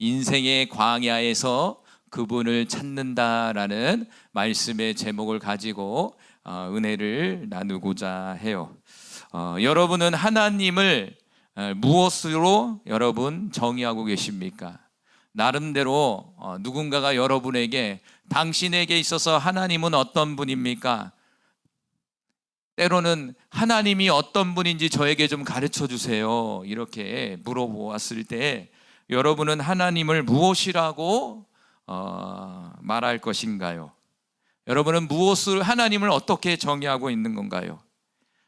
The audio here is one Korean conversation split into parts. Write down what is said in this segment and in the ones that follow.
인생의 광야에서 그분을 찾는다라는 말씀의 제목을 가지고 어, 은혜를 나누고자 해요. 어, 여러분은 하나님을 어, 무엇으로 여러분 정의하고 계십니까? 나름대로 어, 누군가가 여러분에게 당신에게 있어서 하나님은 어떤 분입니까? 때로는 하나님이 어떤 분인지 저에게 좀 가르쳐 주세요. 이렇게 물어보았을 때 여러분은 하나님을 무엇이라고 어, 말할 것인가요? 여러분은 무엇을 하나님을 어떻게 정의하고 있는 건가요?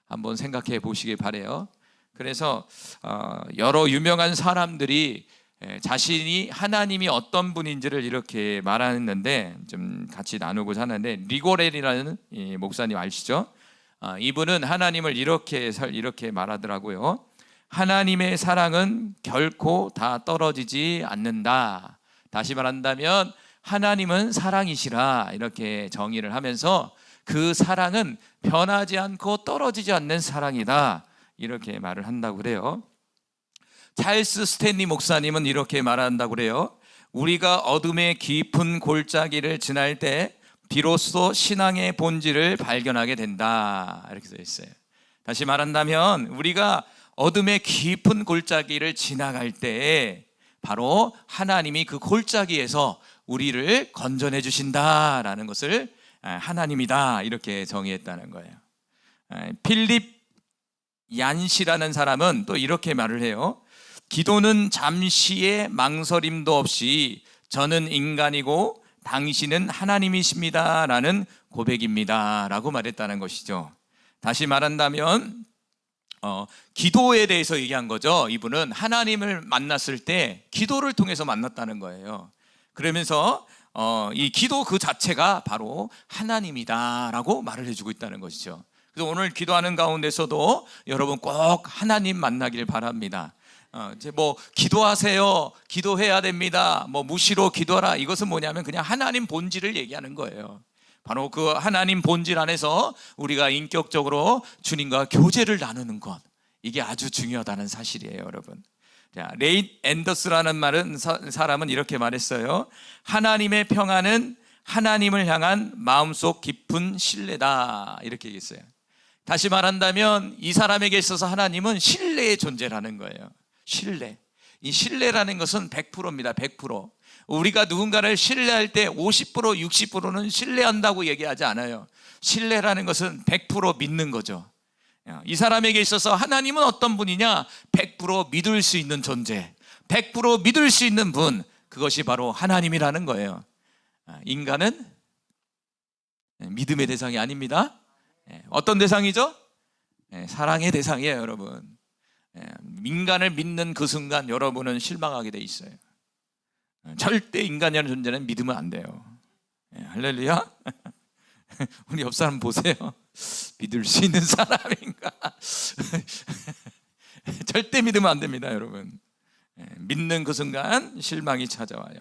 한번 생각해 보시길 바래요. 그래서 어, 여러 유명한 사람들이 에, 자신이 하나님이 어떤 분인지를 이렇게 말하는데 좀 같이 나누고자 하는데 리고렐이라는 이 목사님 아시죠? 아, 이분은 하나님을 이렇게 설- 이렇게 말하더라고요. 하나님의 사랑은 결코 다 떨어지지 않는다. 다시 말한다면 하나님은 사랑이시라 이렇게 정의를 하면서 그 사랑은 변하지 않고 떨어지지 않는 사랑이다. 이렇게 말을 한다고 그래요. 찰스 스탠리 목사님은 이렇게 말한다고 그래요. 우리가 어둠의 깊은 골짜기를 지날 때 비로소 신앙의 본질을 발견하게 된다. 이렇게 써 있어요. 다시 말한다면 우리가 어둠의 깊은 골짜기를 지나갈 때 바로 하나님이 그 골짜기에서 우리를 건져내 주신다라는 것을 아, 하나님이다 이렇게 정의했다는 거예요. 아, 필립 얀시라는 사람은 또 이렇게 말을 해요. 기도는 잠시의 망설임도 없이 저는 인간이고 당신은 하나님이십니다라는 고백입니다라고 말했다는 것이죠. 다시 말한다면 어, 기도에 대해서 얘기한 거죠. 이분은 하나님을 만났을 때 기도를 통해서 만났다는 거예요. 그러면서 어, 이 기도 그 자체가 바로 하나님이다라고 말을 해주고 있다는 것이죠. 그래서 오늘 기도하는 가운데서도 여러분 꼭 하나님 만나길 바랍니다. 어, 이제 뭐 기도하세요, 기도해야 됩니다. 뭐 무시로 기도하라. 이것은 뭐냐면 그냥 하나님 본질을 얘기하는 거예요. 바로 그 하나님 본질 안에서 우리가 인격적으로 주님과 교제를 나누는 것 이게 아주 중요하다는 사실이에요, 여러분. 자, 레이 앤더스라는 말은 사, 사람은 이렇게 말했어요. 하나님의 평안은 하나님을 향한 마음속 깊은 신뢰다 이렇게 얘기했어요. 다시 말한다면 이 사람에게 있어서 하나님은 신뢰의 존재라는 거예요. 신뢰. 이 신뢰라는 것은 100%입니다. 100%. 우리가 누군가를 신뢰할 때 50%, 60%는 신뢰한다고 얘기하지 않아요. 신뢰라는 것은 100% 믿는 거죠. 이 사람에게 있어서 하나님은 어떤 분이냐? 100% 믿을 수 있는 존재. 100% 믿을 수 있는 분. 그것이 바로 하나님이라는 거예요. 아, 인간은 믿음의 대상이 아닙니다. 예, 어떤 대상이죠? 예, 사랑의 대상이에요, 여러분. 예, 인간을 믿는 그 순간 여러분은 실망하게 돼 있어요. 예, 절대 인간이라는 존재는 믿으면 안 돼요. 예, 할렐루야. 우리 옆 사람 보세요. 믿을 수 있는 사람인가? 절대 믿으면 안 됩니다, 여러분. 예, 믿는 그 순간 실망이 찾아와요.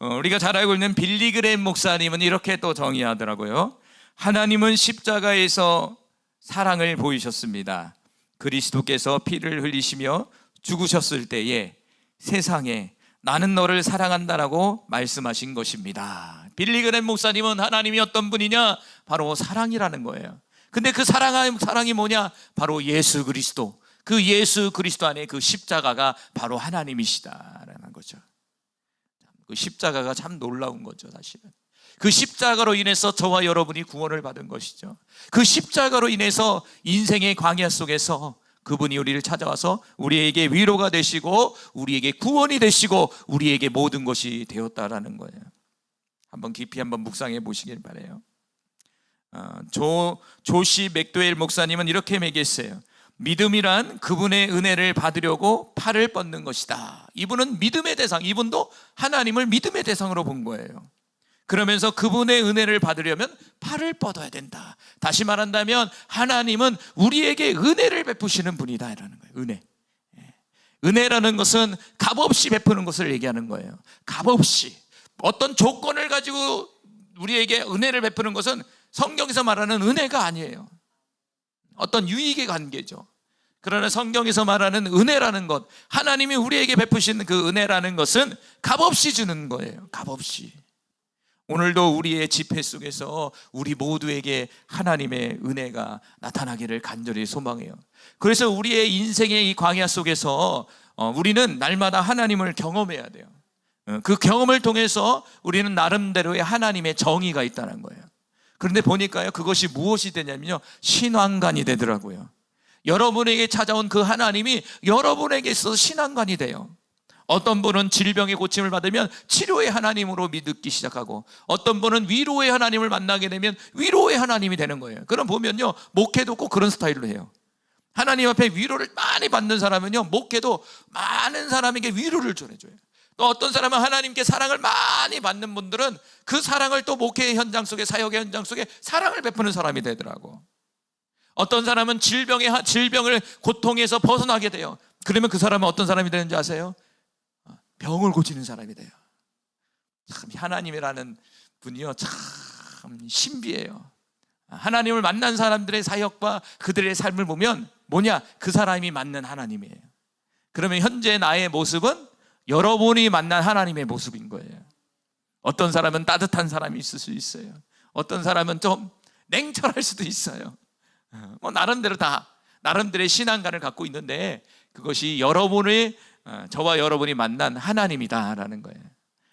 어, 우리가 잘 알고 있는 빌리그레임 목사님은 이렇게 또 정의하더라고요. 하나님은 십자가에서 사랑을 보이셨습니다. 그리스도께서 피를 흘리시며 죽으셨을 때에 세상에 나는 너를 사랑한다라고 말씀하신 것입니다. 빌리그레임 목사님은 하나님이 어떤 분이냐? 바로 사랑이라는 거예요. 근데 그 사랑, 사랑이 뭐냐? 바로 예수 그리스도. 그 예수 그리스도 안에 그 십자가가 바로 하나님이시다라는 거죠. 그 십자가가 참 놀라운 거죠, 사실은. 그 십자가로 인해서 저와 여러분이 구원을 받은 것이죠. 그 십자가로 인해서 인생의 광야 속에서 그분이 우리를 찾아와서 우리에게 위로가 되시고 우리에게 구원이 되시고 우리에게 모든 것이 되었다라는 거예요. 한번 깊이 한번 묵상해 보시길 바래요. 어, 조 조시 맥도웰 목사님은 이렇게 얘기했어요. 믿음이란 그분의 은혜를 받으려고 팔을 뻗는 것이다. 이분은 믿음의 대상, 이분도 하나님을 믿음의 대상으로 본 거예요. 그러면서 그분의 은혜를 받으려면 팔을 뻗어야 된다. 다시 말한다면 하나님은 우리에게 은혜를 베푸시는 분이다라는 거예요. 은혜. 예. 은혜라는 것은 값없이 베푸는 것을 얘기하는 거예요. 값없이 어떤 조건을 가지고 우리에게 은혜를 베푸는 것은 성경에서 말하는 은혜가 아니에요. 어떤 유익의 관계죠. 그러나 성경에서 말하는 은혜라는 것, 하나님이 우리에게 베푸신 그 은혜라는 것은 값없이 주는 거예요. 값없이. 오늘도 우리의 집회 속에서 우리 모두에게 하나님의 은혜가 나타나기를 간절히 소망해요. 그래서 우리의 인생의 이 광야 속에서 어, 우리는 날마다 하나님을 경험해야 돼요. 어, 그 경험을 통해서 우리는 나름대로의 하나님의 정의가 있다는 거예요. 그런데 보니까요, 그것이 무엇이 되냐면요, 신앙관이 되더라고요. 여러분에게 찾아온 그 하나님이 여러분에게 있어서 신앙관이 돼요. 어떤 분은 질병의 고침을 받으면 치료의 하나님으로 믿기 시작하고 어떤 분은 위로의 하나님을 만나게 되면 위로의 하나님이 되는 거예요. 그럼 보면요, 목회도 꼭 그런 스타일로 해요. 하나님 앞에 위로를 많이 받는 사람은요, 목회도 많은 사람에게 위로를 전해줘요. 또 어떤 사람은 하나님께 사랑을 많이 받는 분들은 그 사랑을 또 목회의 현장 속에 사역의 현장 속에 사랑을 베푸는 사람이 되더라고. 어떤 사람은 질병의 하- 질병을 고통에서 벗어나게 돼요. 그러면 그 사람은 어떤 사람이 되는지 아세요? 병을 고치는 사람이 돼요. 참 하나님이라는 분이요 참 신비해요. 하나님을 만난 사람들의 사역과 그들의 삶을 보면 뭐냐 그 사람이 맞는 하나님이에요. 그러면 현재 나의 모습은 여러분이 만난 하나님의 모습인 거예요. 어떤 사람은 따뜻한 사람이 있을 수 있어요. 어떤 사람은 좀 냉철할 수도 있어요. 어, 뭐 나름대로 다 나름대로의 신앙관을 갖고 있는데 그것이 여러분의 어, 저와 여러분이 만난 하나님이다라는 거예요.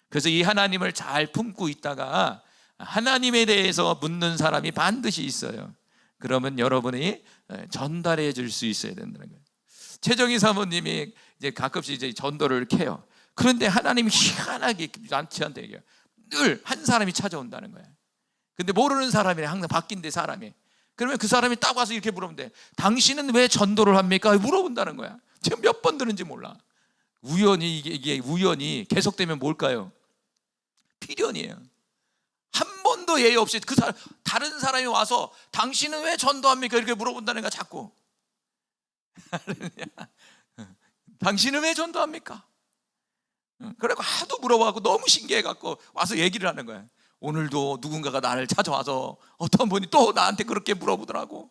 그래서 이 하나님을 잘 품고 있다가 하나님에 대해서 묻는 사람이 반드시 있어요. 그러면 여러분이 어, 전달해 줄 수 있어야 된다는 거예요. 최정희 사모님이 이제 가끔씩 이제 전도를 캐요. 그런데 하나님이 희한하게 저한테 얘기해요. 늘 한 사람이 찾아온다는 거예요. 근데 모르는 사람이 항상 바뀐대 사람이. 그러면 그 사람이 딱 와서 이렇게 물으면 돼. 당신은 왜 전도를 합니까? 물어본다는 거야. 지금 몇 번 들은지 몰라. 우연히 이게, 이게 우연히 계속되면 뭘까요? 필연이에요. 한 번도 예의 없이 그 사람 다른 사람이 와서 당신은 왜 전도합니까? 이렇게 물어본다는 거야 자꾸. 당신은 왜 전도합니까? 그래고 하도 물어봐갖고 너무 신기해갖고 와서 얘기를 하는 거야. 오늘도 누군가가 나를 찾아와서 어떤 분이 또 나한테 그렇게 물어보더라고.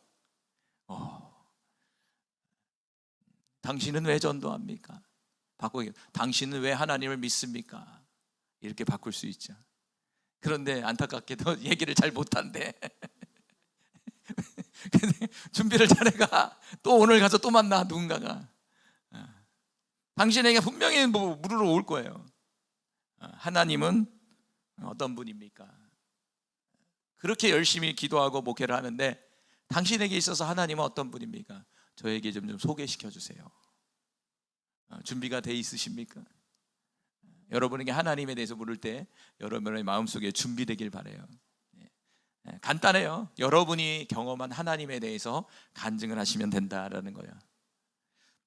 어. 당신은 왜 전도합니까? 바꾸기. 당신은 왜 하나님을 믿습니까? 이렇게 바꿀 수 있죠. 그런데 안타깝게도 얘기를 잘 못한대. 준비를 잘해가 또 오늘 가서 또 만나 누군가가 어. 당신에게 분명히 뭐 물으러 올 거예요. 어, 하나님은 어떤 분입니까? 그렇게 열심히 기도하고 목회를 하는데 당신에게 있어서 하나님은 어떤 분입니까? 저에게 좀, 좀 소개시켜 주세요. 어, 준비가 돼 있으십니까? 여러분에게 하나님에 대해서 물을 때 여러분의 마음속에 준비되길 바래요. 예. 예, 간단해요. 여러분이 경험한 하나님에 대해서 간증을 하시면 된다라는 거예요.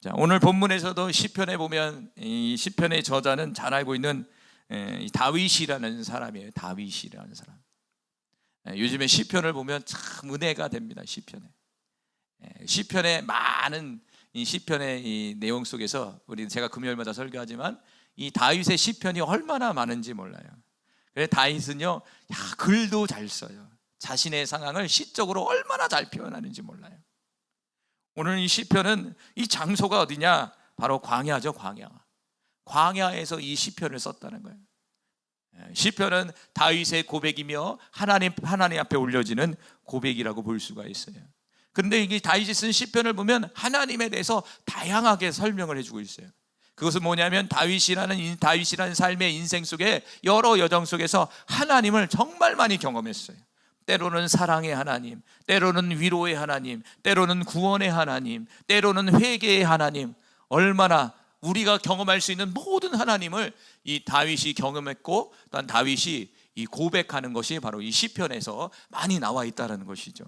자, 오늘 본문에서도 시편에 보면 이 시편의 저자는 잘 알고 있는 예, 이 다윗이라는 사람이에요. 다윗이라는 사람. 예, 요즘에 시편을 보면 참 은혜가 됩니다. 시편에. 예, 시편의 많은 이 시편의 이 내용 속에서 우리 제가 금요일마다 설교하지만 이 다윗의 시편이 얼마나 많은지 몰라요. 그래 다윗은요, 야, 글도 잘 써요. 자신의 상황을 시적으로 얼마나 잘 표현하는지 몰라요. 오늘 이 시편은 이 장소가 어디냐? 바로 광야죠, 광야. 광야에서 이 시편을 썼다는 거예요. 예, 시편은 다윗의 고백이며 하나님 하나님 앞에 올려지는 고백이라고 볼 수가 있어요. 그런데 이게 다윗이 쓴 시편을 보면 하나님에 대해서 다양하게 설명을 해주고 있어요. 그것은 뭐냐면 다윗이라는 인- 다윗이라는 삶의 인생 속에 여러 여정 속에서 하나님을 정말 많이 경험했어요. 때로는 사랑의 하나님, 때로는 위로의 하나님, 때로는 구원의 하나님, 때로는 회개의 하나님. 얼마나 우리가 경험할 수 있는 모든 하나님을 이 다윗이 경험했고 또한 다윗이 이 고백하는 것이 바로 이 시편에서 많이 나와 있다는 것이죠.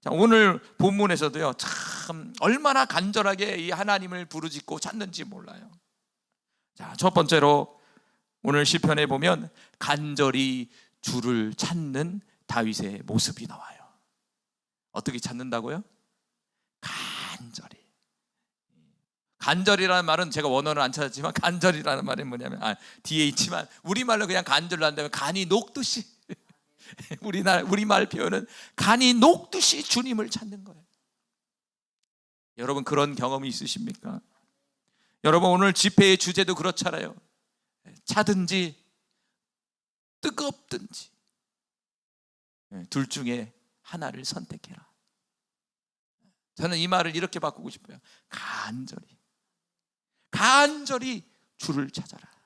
자, 오늘 본문에서도요, 참, 얼마나 간절하게 이 하나님을 부르짖고 찾는지 몰라요. 자, 첫 번째로 오늘 시편에 보면 간절히 주를 찾는 다윗의 모습이 나와요. 어떻게 찾는다고요? 간절히. 간절이라는 말은 제가 원어를 안 찾았지만 간절이라는 말은 뭐냐면 아, 있지만 우리말로 그냥 간절로 한다면 간이 녹듯이 우리말 표현은 간이 녹듯이 주님을 찾는 거예요. 여러분 그런 경험이 있으십니까? 여러분 오늘 집회의 주제도 그렇잖아요. 차든지 뜨겁든지 예, 둘 중에 하나를 선택해라. 저는 이 말을 이렇게 바꾸고 싶어요. 간절히 간절히 주를 찾아라.